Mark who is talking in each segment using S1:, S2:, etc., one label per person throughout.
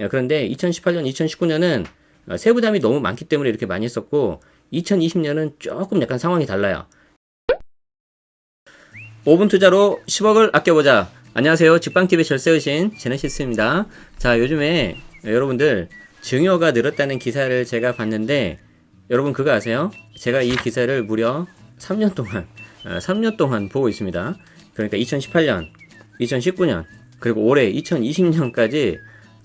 S1: 예, 그런데 2018년, 2019년은 어, 세부담이 너무 많기 때문에 이렇게 많이 했었고 2020년은 조금 약간 상황이 달라요. 5분 투자로 10억을 아껴보자. 안녕하세요. 직방TV 절세의신 제네시스입니다. 자, 요즘에 여러분들 증여가 늘었다는 기사를 제가 봤는데 여러분 그거 아세요? 제가 이 기사를 무려 3년 동안, 어, 3년 동안 보고 있습니다. 그러니까 2018년, 2019년, 그리고 올해 2020년까지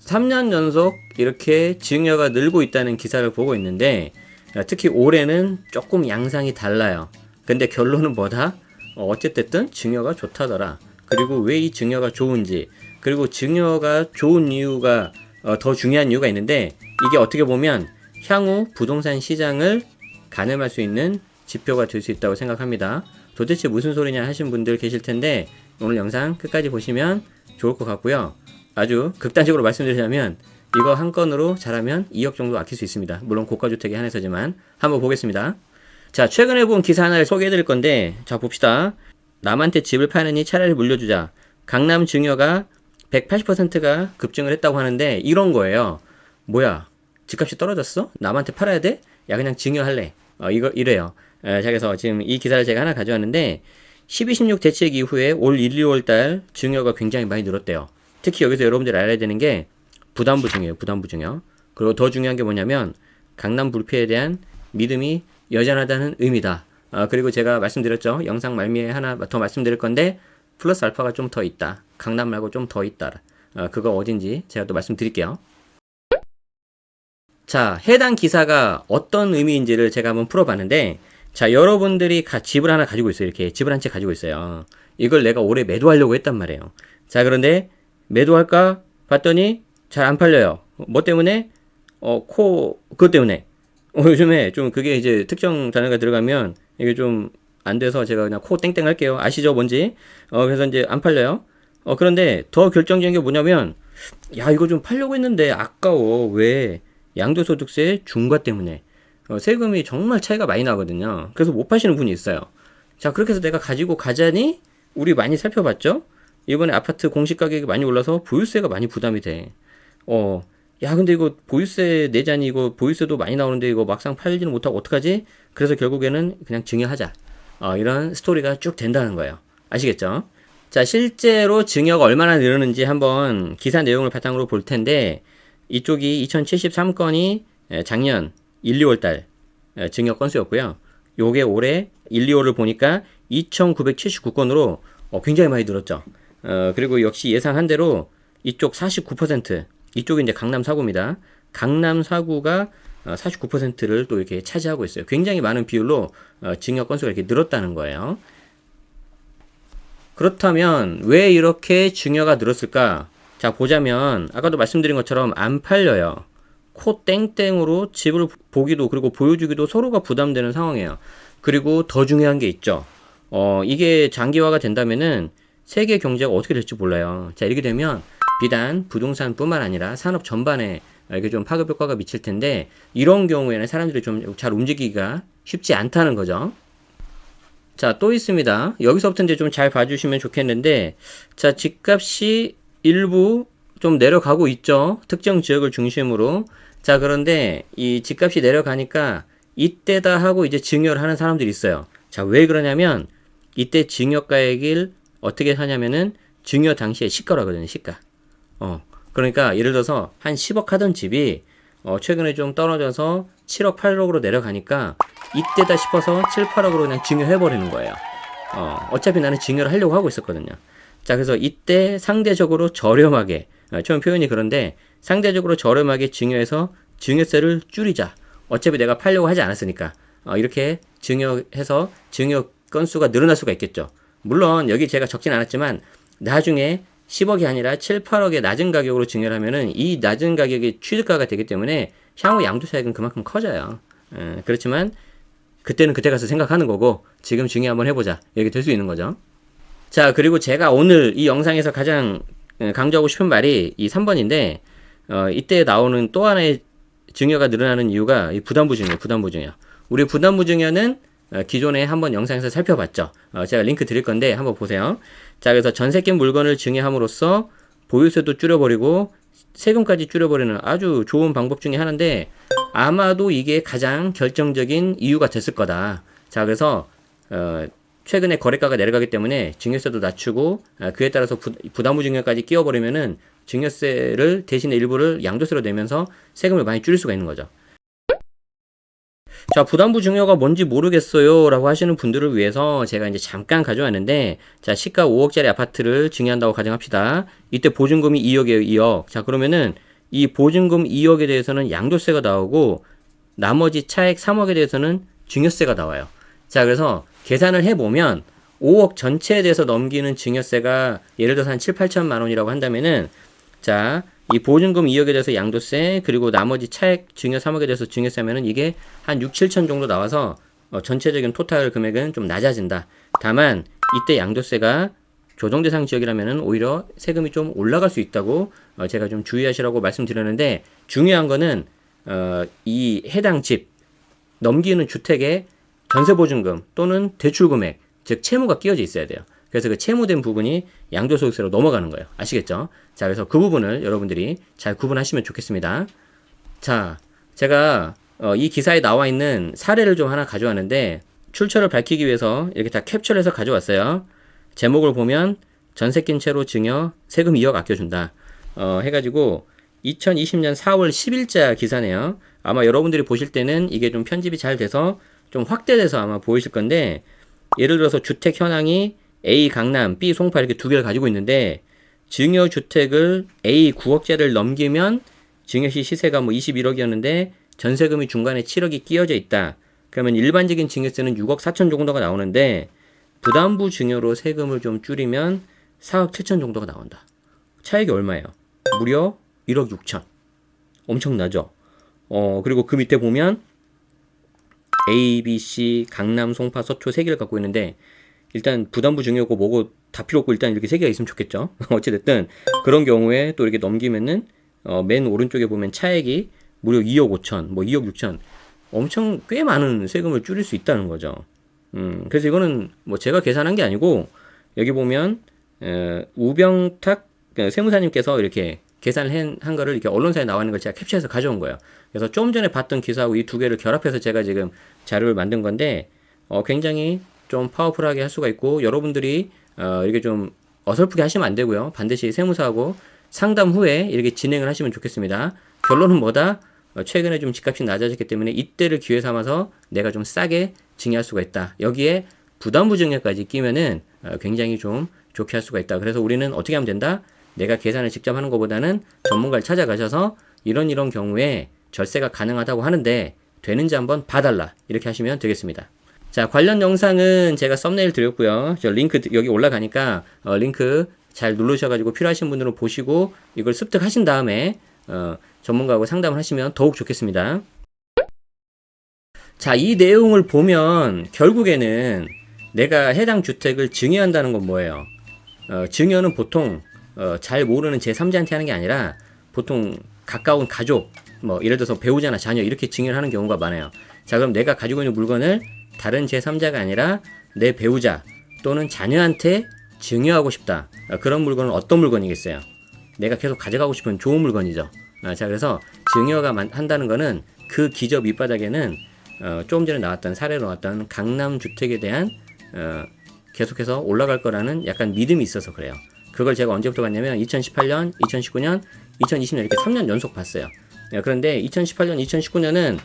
S1: 3년 연속 이렇게 증여가 늘고 있다는 기사를 보고 있는데 어, 특히 올해는 조금 양상이 달라요. 근데 결론은 뭐다? 어, 어쨌든 증여가 좋다더라. 그리고 왜 이 증여가 좋은지, 그리고 증여가 좋은 이유가 어, 더 중요한 이유가 있는데 이게 어떻게 보면 향후 부동산 시장을 가늠할 수 있는 지표가 될 수 있다고 생각합니다. 도대체 무슨 소리냐 하신 분들 계실 텐데 오늘 영상 끝까지 보시면 좋을 것 같고요. 아주 극단적으로 말씀드리자면 이거 한 건으로 잘하면 2억 정도 아낄 수 있습니다. 물론 고가 주택에 한해서지만 한번 보겠습니다. 자, 최근에 본 기사 하나를 소개해 드릴 건데 자 봅시다. 남한테 집을 파느니 차라리 물려주자. 강남 증여가 180%가 급증을 했다고 하는데 이런 거예요. 뭐야? 집값이 떨어졌어? 남한테 팔아야 돼? 야 그냥 증여할래. 어, 이거 이래요. 에, 자 그래서 지금 이 기사를 제가 하나 가져왔는데 12, 16 대책 이후에 올 1, 2월 달 증여가 굉장히 많이 늘었대요. 특히 여기서 여러분들이 알아야 되는 게 부담부 증여예요. 부담부 증여. 그리고 더 중요한 게 뭐냐면 강남 불패에 대한 믿음이 여전하다는 의미다. 아, 그리고 제가 말씀드렸죠. 영상 말미에 하나 더 말씀드릴 건데 플러스 알파가 좀 더 있다. 강남 말고 좀 더 있다. 아, 그거 어딘지 제가 또 말씀드릴게요. 자, 해당 기사가 어떤 의미인지를 제가 한번 풀어봤는데, 자, 여러분들이 가, 집을 하나 가지고 있어요. 이렇게 집을 한 채 가지고 있어요. 이걸 내가 올해 매도하려고 했단 말이에요. 자, 그런데 매도할까 봤더니 잘 안 팔려요. 뭐 때문에? 어, 코, 그것 때문에. 어, 요즘에 좀 그게 이제 특정 단어가 들어가면 이게 좀 안 돼서 제가 그냥 코 땡땡 할게요. 아시죠? 뭔지? 어, 그래서 이제 안 팔려요. 어, 그런데 더 결정적인 게 뭐냐면, 야, 이거 좀 팔려고 했는데 아까워. 왜? 양도소득세 중과 때문에. 어, 세금이 정말 차이가 많이 나거든요. 그래서 못 파시는 분이 있어요. 자, 그렇게 해서 내가 가지고 가자니, 우리 많이 살펴봤죠? 이번에 아파트 공시 가격이 많이 올라서 보유세가 많이 부담이 돼. 어, 야, 근데 이거 보유세 내자니 이거 보유세도 많이 나오는데 이거 막상 팔지는 못하고 어떡하지? 그래서 결국에는 그냥 증여하자. 어, 이런 스토리가 쭉 된다는 거예요. 아시겠죠? 자, 실제로 증여가 얼마나 늘었는지 한번 기사 내용을 바탕으로 볼 텐데, 이쪽이 2073건이 작년 1, 2월 달 증여 건수였고요. 요게 올해 1, 2월을 보니까 2979건으로 어, 굉장히 많이 늘었죠. 어, 그리고 역시 예상한 대로 이쪽 49%, 이쪽이 이제 강남 사구입니다. 강남 사구가 49%를 또 이렇게 차지하고 있어요. 굉장히 많은 비율로 어, 증여 건수가 이렇게 늘었다는 거예요. 그렇다면 왜 이렇게 증여가 늘었을까? 자, 보자면 아까도 말씀드린 것처럼 안 팔려요. 코 땡땡으로 집을 보기도 그리고 보여주기도 서로가 부담되는 상황이에요. 그리고 더 중요한 게 있죠. 어, 이게 장기화가 된다면은 세계 경제가 어떻게 될지 몰라요. 자, 이렇게 되면 비단 부동산뿐만 아니라 산업 전반에 이렇게 좀 파급 효과가 미칠 텐데 이런 경우에는 사람들이 좀 잘 움직이기가 쉽지 않다는 거죠. 자, 또 있습니다. 여기서부터 이제 좀 잘 봐주시면 좋겠는데, 자, 집값이 일부 좀 내려가고 있죠. 특정 지역을 중심으로. 자, 그런데 이 집값이 내려가니까 이때다 하고 이제 증여를 하는 사람들이 있어요. 자, 왜 그러냐면 이때 증여가액을 어떻게 하냐면은 증여 당시에 시가라거든요, 시가. 어. 그러니까 예를 들어서 한 10억 하던 집이 어, 최근에 좀 떨어져서 7억, 8억으로 내려가니까 이때다 싶어서 7, 8억으로 그냥 증여해버리는 거예요. 어, 어차피 나는 증여를 하려고 하고 있었거든요. 자, 그래서 이때 상대적으로 저렴하게, 어, 처음 표현이 그런데 상대적으로 저렴하게 증여해서 증여세를 줄이자. 어차피 내가 팔려고 하지 않았으니까. 어, 이렇게 증여해서 증여 건수가 늘어날 수가 있겠죠. 물론 여기 제가 적진 않았지만 나중에 10억이 아니라 7, 8억의 낮은 가격으로 증여를 하면은 이 낮은 가격이 취득가가 되기 때문에 향후 양도세액은 그만큼 커져요. 에, 그렇지만 그때는 그때 가서 생각하는 거고 지금 증여 한번 해보자 이렇게 될 수 있는 거죠. 자 그리고 제가 오늘 이 영상에서 가장 강조하고 싶은 말이 이 3번인데 어, 이때 나오는 또 하나의 증여가 늘어나는 이유가 이 부담부 증여, 부담부 증여. 우리 부담부 증여는 어, 기존에 한번 영상에서 살펴봤죠. 어, 제가 링크 드릴 건데 한번 보세요. 자, 그래서 전세 낀 물건을 증여함으로써 보유세도 줄여버리고 세금까지 줄여버리는 아주 좋은 방법 중에 하나인데 아마도 이게 가장 결정적인 이유가 됐을 거다. 자, 그래서 어, 최근에 거래가가 내려가기 때문에 증여세도 낮추고 아, 그에 따라서 부, 부담부 증여까지 끼워버리면은 증여세를 대신에 일부를 양도세로 내면서 세금을 많이 줄일 수가 있는 거죠. 자, 부담부 증여가 뭔지 모르겠어요. 라고 하시는 분들을 위해서 제가 이제 잠깐 가져왔는데, 자, 시가 5억짜리 아파트를 증여한다고 가정합시다. 이때 보증금이 2억이에요, 2억. 자, 그러면은 이 보증금 2억에 대해서는 양도세가 나오고, 나머지 차액 3억에 대해서는 증여세가 나와요. 자, 그래서 계산을 해보면, 5억 전체에 대해서 넘기는 증여세가 예를 들어서 한 7, 8천만 원이라고 한다면은, 자, 이 보증금 2억에 대해서 양도세 그리고 나머지 차액 증여 3억에 대해서 증여세 하면은 이게 한 6, 7천 정도 나와서 어, 전체적인 토탈 금액은 좀 낮아진다. 다만 이때 양도세가 조정 대상 지역이라면은 오히려 세금이 좀 올라갈 수 있다고 어, 제가 좀 주의하시라고 말씀드렸는데 중요한 거는 어, 이 해당 집 넘기는 주택의 전세 보증금 또는 대출 금액 즉 채무가 끼어져 있어야 돼요. 그래서 그 채무된 부분이 양도소득세로 넘어가는 거예요. 아시겠죠? 자, 그래서 그 부분을 여러분들이 잘 구분하시면 좋겠습니다. 자, 제가 어, 이 기사에 나와 있는 사례를 좀 하나 가져왔는데 출처를 밝히기 위해서 이렇게 다 캡처를 해서 가져왔어요. 제목을 보면 전세 낀 채로 증여 세금 2억 아껴준다. 어, 해가지고 2020년 4월 10일자 기사네요. 아마 여러분들이 보실 때는 이게 좀 편집이 잘 돼서 좀 확대돼서 아마 보이실 건데 예를 들어서 주택 현황이 A 강남, B 송파 이렇게 두 개를 가지고 있는데 증여 주택을 A 9억짜리를 넘기면 증여시 시세가 뭐 21억이었는데 전세금이 중간에 7억이 끼어져 있다. 그러면 일반적인 증여세는 6억 4천 정도가 나오는데 부담부 증여로 세금을 좀 줄이면 4억 7천 정도가 나온다. 차액이 얼마예요? 무려 1억 6천. 엄청나죠? 어, 그리고 그 밑에 보면 A, B, C, 강남, 송파, 서초 세 개를 갖고 있는데 일단 부담부 증여고 뭐고 다 필요 없고 일단 이렇게 세 개가 있으면 좋겠죠. 어찌됐든 그런 경우에 또 이렇게 넘기면은 어, 맨 오른쪽에 보면 차액이 무려 2억 5천, 뭐 2억 6천 엄청 꽤 많은 세금을 줄일 수 있다는 거죠. 음, 그래서 이거는 뭐 제가 계산한 게 아니고 여기 보면 에, 우병탁 그 세무사님께서 이렇게 계산을 한, 한 거를 이렇게 언론사에 나와 있는 걸 제가 캡처해서 가져온 거예요. 그래서 좀 전에 봤던 기사하고 이 두 개를 결합해서 제가 지금 자료를 만든 건데 어, 굉장히 좀 파워풀하게 할 수가 있고 여러분들이 어, 이렇게 좀 어설프게 하시면 안 되고요. 반드시 세무사하고 상담 후에 이렇게 진행을 하시면 좋겠습니다. 결론은 뭐다? 어, 최근에 좀 집값이 낮아졌기 때문에 이때를 기회 삼아서 내가 좀 싸게 증여할 수가 있다. 여기에 부담부 증여까지 끼면은 어, 굉장히 좀 좋게 할 수가 있다. 그래서 우리는 어떻게 하면 된다? 내가 계산을 직접 하는 것보다는 전문가를 찾아가셔서 이런 이런 경우에 절세가 가능하다고 하는데 되는지 한번 봐달라. 이렇게 하시면 되겠습니다. 자, 관련 영상은 제가 썸네일 드렸고요. 저 링크 여기 올라가니까 어, 링크 잘 누르셔가지고 필요하신 분들은 보시고 이걸 습득하신 다음에 어, 전문가하고 상담을 하시면 더욱 좋겠습니다. 자, 이 내용을 보면 결국에는 내가 해당 주택을 증여한다는 건 뭐예요? 어, 증여는 보통 어, 잘 모르는 제3자한테 하는 게 아니라 보통 가까운 가족, 뭐 예를 들어서 배우자나 자녀 이렇게 증여를 하는 경우가 많아요. 자, 그럼 내가 가지고 있는 물건을 다른 제3자가 아니라 내 배우자 또는 자녀한테 증여하고 싶다. 아, 그런 물건은 어떤 물건이겠어요? 내가 계속 가져가고 싶은 좋은 물건이죠. 아, 자, 그래서 증여가 만- 한다는 거는 그 기저 밑바닥에는 어, 조금 전에 나왔던 사례로 나왔던 강남 주택에 대한 어, 계속해서 올라갈 거라는 약간 믿음이 있어서 그래요. 그걸 제가 언제부터 봤냐면 2018년, 2019년, 2020년 이렇게 3년 연속 봤어요. 예, 그런데 2018년, 2019년은 어,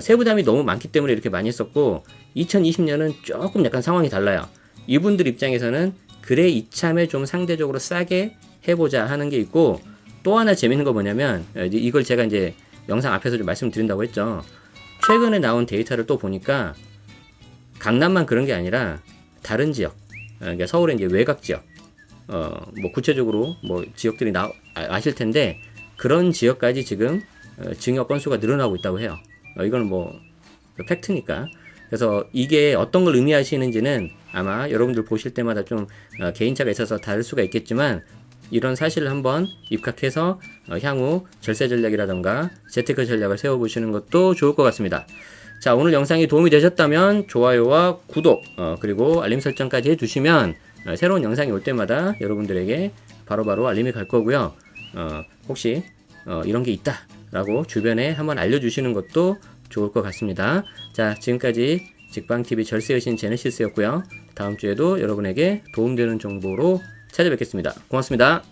S1: 세부담이 너무 많기 때문에 이렇게 많이 했었고 2020년은 조금 약간 상황이 달라요. 이분들 입장에서는 그래 이참에 좀 상대적으로 싸게 해보자 하는 게 있고 또 하나 재밌는 거 뭐냐면 어, 이걸 제가 이제 영상 앞에서 좀 말씀드린다고 했죠. 최근에 나온 데이터를 또 보니까 강남만 그런 게 아니라 다른 지역, 어, 그러니까 서울의 이제 외곽 지역, 어, 뭐 구체적으로 뭐 지역들이 나 아- 아실 텐데 그런 지역까지 지금 어, 증여 건수가 늘어나고 있다고 해요. 어, 이거는 뭐 팩트니까. 그래서 이게 어떤 걸 의미하시는지는 아마 여러분들 보실 때마다 좀 어, 개인차가 있어서 다를 수가 있겠지만 이런 사실을 한번 입각해서 어, 향후 절세 전략이라던가 재테크 전략을 세워보시는 것도 좋을 것 같습니다. 자, 오늘 영상이 도움이 되셨다면 좋아요와 구독, 어, 그리고 알림 설정까지 해두시면 어, 새로운 영상이 올 때마다 여러분들에게 바로바로 알림이 갈 거고요. 어, 혹시 어, 이런 게 있다 라고 주변에 한번 알려주시는 것도 좋을 것 같습니다. 자, 지금까지 직방TV 절세 여신 제네시스였고요. 다음 주에도 여러분에게 도움되는 정보로 찾아뵙겠습니다. 고맙습니다.